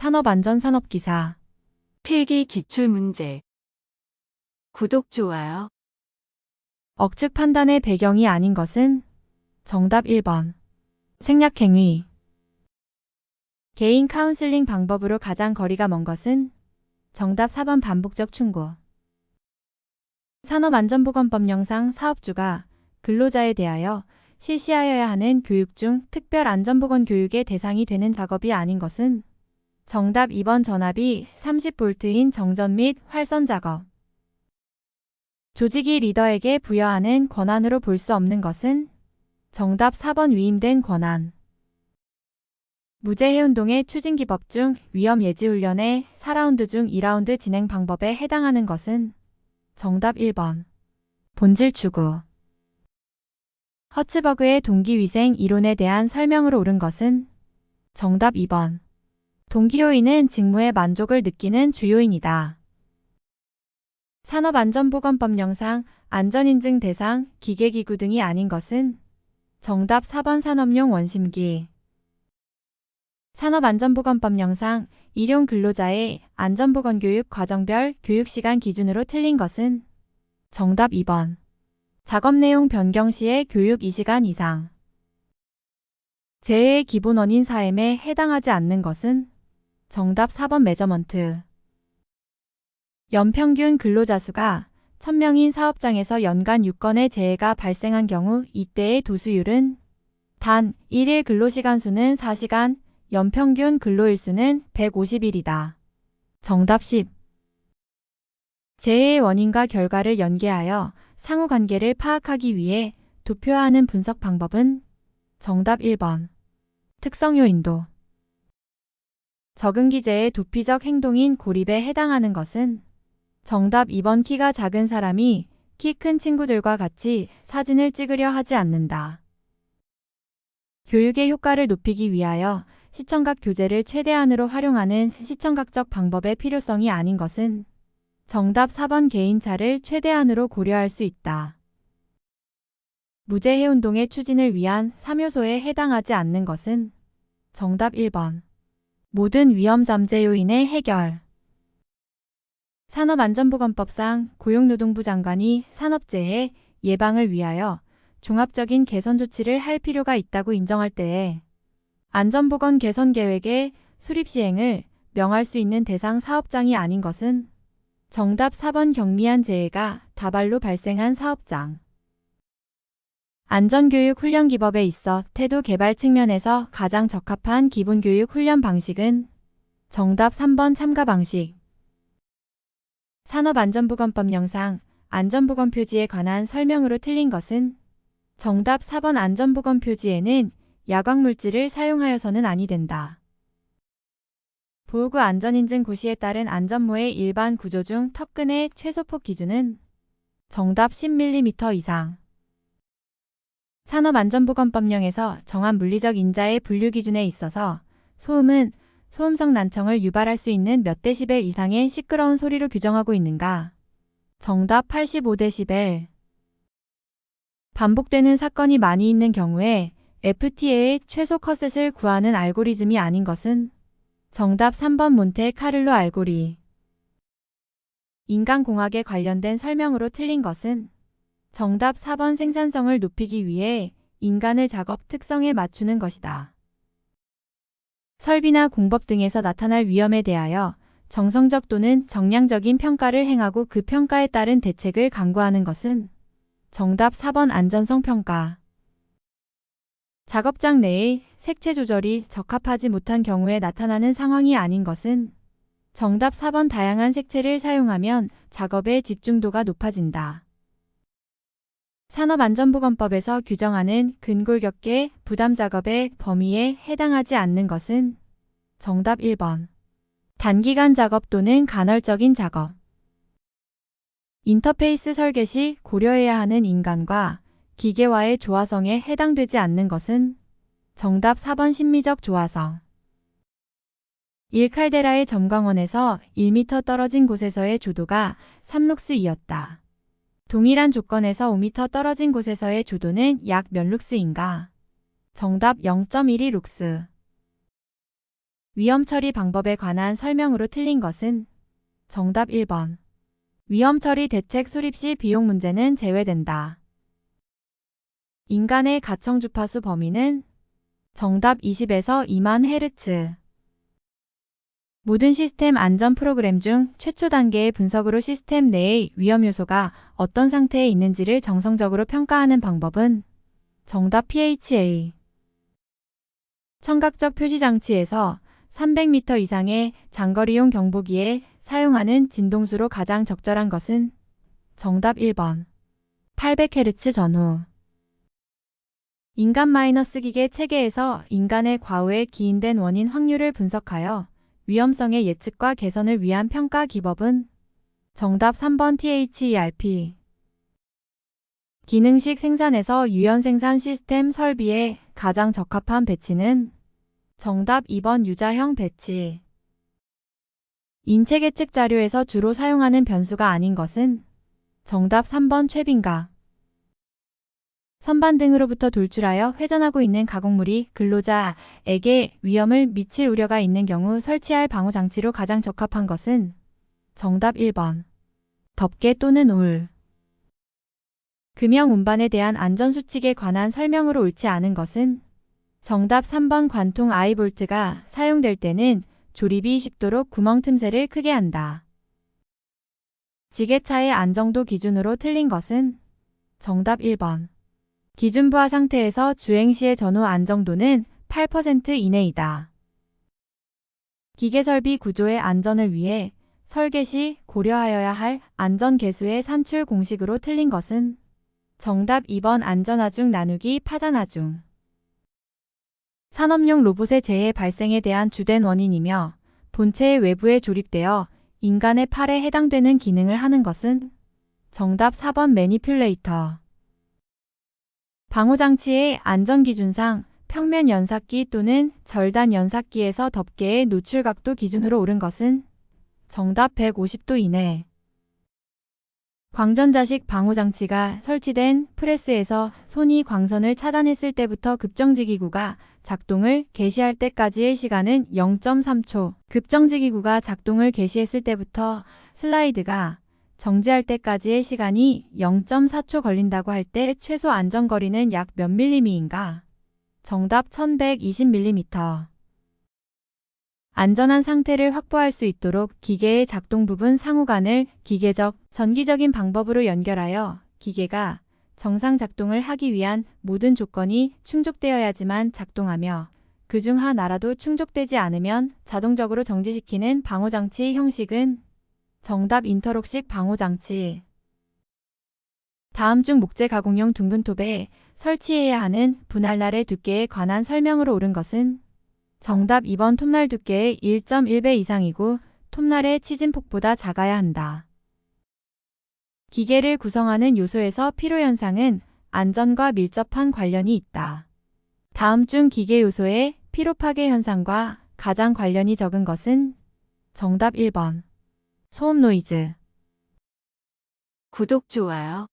산업안전산업기사 필기 기출문제. 구독, 좋아요. 억측 판단의 배경이 아닌 것은 정답 1번 생략행위 개인 카운슬링 방법으로 가장 거리가 먼 것은 정답 4번 반복적 충고 산업안전보건법령상 사업주가 근로자에 대하여 실시하여야 하는 교육 중 특별 안전보건 교육의 대상이 되는 작업이 아닌 것은 정답 2번 전압이 30V인 정전 및 활선 작업 조직이 리더에게 부여하는 권한으로 볼 수 없는 것은 정답 4번 위임된 권한. 무제해운동의 추진기법 중 위험 예지 훈련의 4라운드 중 2라운드 진행 방법에 해당하는 것은 정답 1번. 본질 추구. 허츠버그의 동기위생 이론에 대한 설명으로 옳은 것은 정답 2번. 동기요인은 직무의 만족을 느끼는 주요인이다. 산업안전보건법령상 안전인증 대상, 기계기구 등이 아닌 것은 정답 4번 산업용 원심기. 산업안전보건법령상 일용 근로자의 안전보건교육 과정별 교육시간 기준으로 틀린 것은 정답 2번. 작업 내용 변경 시의 교육 2시간 이상. 재해의 기본 원인 사엠에 해당하지 않는 것은 정답 4번 매저먼트. 연평균 근로자 수가 1000명인 사업장에서 연간 6건의 재해가 발생한 경우 이때의 도수율은 단 1일 근로시간 수는 4시간, 연평균 근로일수는 150일이다. 정답 10. 재해의 원인과 결과를 연계하여 상호관계를 파악하기 위해 도표화하는 분석 방법은 정답 1번. 특성요 인도. 적응기제의 도피적 행동인 고립에 해당하는 것은 정답 2번 키가 작은 사람이 키 큰 친구들과 같이 사진을 찍으려 하지 않는다. 교육의 효과를 높이기 위하여 시청각 교재를 최대한으로 활용하는 시청각적 방법의 필요성이 아닌 것은 정답 4번 개인차를 최대한으로 고려할 수 있다. 무제해 운동의 추진을 위한 3요소에 해당하지 않는 것은 정답 1번. 모든 위험 잠재 요인의 해결. 산업안전보건법상 고용노동부 장관이 산업재해 예방을 위하여 종합적인 개선 조치를 할 필요가 있다고 인정할 때에 안전보건 개선 계획의 수립 시행을 명할 수 있는 대상 사업장이 아닌 것은 정답 4번 경미한 재해가 다발로 발생한 사업장. 안전교육 훈련 기법에 있어 태도 개발 측면에서 가장 적합한 기본교육 훈련 방식은 정답 3번 참가 방식. 산업안전보건법령상 안전보건 표지에 관한 설명으로 틀린 것은 정답 4번 안전보건 표지에는 야광물질을 사용하여서는 아니 된다. 보호구 안전인증 고시에 따른 안전모의 일반 구조 중 턱근의 최소폭 기준은 정답 10mm 이상. 산업안전보건법령에서 정한 물리적 인자의 분류 기준에 있어서 소음은 소음성 난청을 유발할 수 있는 몇 데시벨 이상의 시끄러운 소리로 규정하고 있는가? 정답 85데시벨. 반복되는 사건이 많이 있는 경우에 FTA의 최소 컷셋을 구하는 알고리즘이 아닌 것은 정답 3번 몬테 카를로 알고리. 인간공학에 관련된 설명으로 틀린 것은 정답 4번 생산성을 높이기 위해 인간을 작업 특성에 맞추는 것이다. 설비나 공법 등에서 나타날 위험에 대하여 정성적 또는 정량적인 평가를 행하고 그 평가에 따른 대책을 강구하는 것은 정답 4번 안전성 평가. 작업장 내의 색채 조절이 적합하지 못한 경우에 나타나는 상황이 아닌 것은 정답 4번 다양한 색채를 사용하면 작업의 집중도가 높아진다. 산업안전보건법에서 규정하는 근골격계 부담 작업의 범위에 해당하지 않는 것은 정답 1번. 단기간 작업 또는 간헐적인 작업. 인터페이스 설계 시 고려해야 하는 인간과 기계와의 조화성에 해당되지 않는 것은 정답 4번 심미적 조화성. 일칼데라의 점광원에서 1m 떨어진 곳에서의 조도가 3룩스이었다. 동일한 조건에서 5m 떨어진 곳에서의 조도는 약 몇 룩스인가? 정답 0.12 룩스. 위험 처리 방법에 관한 설명으로 틀린 것은 정답 1번. 위험 처리 대책 수립 시 비용 문제는 제외된다. 인간의 가청 주파수 범위는 정답 20에서 2만 헤르츠. 모든 시스템 안전 프로그램 중 최초 단계의 분석으로 시스템 내의 위험 요소가 어떤 상태에 있는지를 정성적으로 평가하는 방법은 정답 PHA. 청각적 표시 장치에서 300m 이상의 장거리용 경보기에 사용하는 진동수로 가장 적절한 것은 정답 1번. 800Hz 전후. 인간 마이너스 기계 체계에서 인간의 과오의 기인된 원인 확률을 분석하여 위험성의 예측과 개선을 위한 평가 기법은 정답 3번 THERP. 기능식 생산에서 유연 생산 시스템 설비에 가장 적합한 배치는 정답 2번 유자형 배치. 인체 계측 자료에서 주로 사용하는 변수가 아닌 것은 정답 3번 최빈가. 선반 등으로부터 돌출하여 회전하고 있는 가공물이 근로자에게 위험을 미칠 우려가 있는 경우 설치할 방호 장치로 가장 적합한 것은 정답 1번. 덮개 또는 울. 금형 운반에 대한 안전수칙에 관한 설명으로 옳지 않은 것은 정답 3번 관통 아이볼트가 사용될 때는 조립이 쉽도록 구멍 틈새를 크게 한다. 지게차의 안정도 기준으로 틀린 것은 정답 1번. 기준 부하 상태에서 주행 시의 전후 안정도는 8% 이내이다. 기계 설비 구조의 안전을 위해 설계 시 고려하여야 할 안전 계수의 산출 공식으로 틀린 것은 정답 2번 안전하중 나누기 파단하중. 산업용 로봇의 재해 발생에 대한 주된 원인이며 본체의 외부에 조립되어 인간의 팔에 해당되는 기능을 하는 것은 정답 4번 매니퓰레이터. 방호장치의 안전기준상 평면 연삭기 또는 절단 연삭기에서 덮개의 노출 각도 기준으로 옳은 것은 정답 150도 이내. 광전자식 방호장치가 설치된 프레스에서 손이 광선을 차단했을 때부터 급정지기구가 작동을 개시할 때까지의 시간은 0.3초. 급정지기구가 작동을 개시했을 때부터 슬라이드가 정지할 때까지의 시간이 0.4초 걸린다고 할 때 최소 안전거리는 약 몇 밀리미인가? 정답 1120mm. 안전한 상태를 확보할 수 있도록 기계의 작동 부분 상호간을 기계적, 전기적인 방법으로 연결하여 기계가 정상 작동을 하기 위한 모든 조건이 충족되어야지만 작동하며 그 중 하나라도 충족되지 않으면 자동적으로 정지시키는 방호장치 형식은 정답 인터록식 방호장치. 다음 중 목재 가공용 둥근 톱에 설치해야 하는 분할날의 두께에 관한 설명으로 옳은 것은 정답 2번 톱날 두께의 1.1배 이상이고 톱날의 치진폭보다 작아야 한다. 기계를 구성하는 요소에서 피로현상은 안전과 밀접한 관련이 있다. 다음 중 기계 요소의 피로 파괴 현상과 가장 관련이 적은 것은 정답 1번. 소음 노이즈. 구독, 좋아요.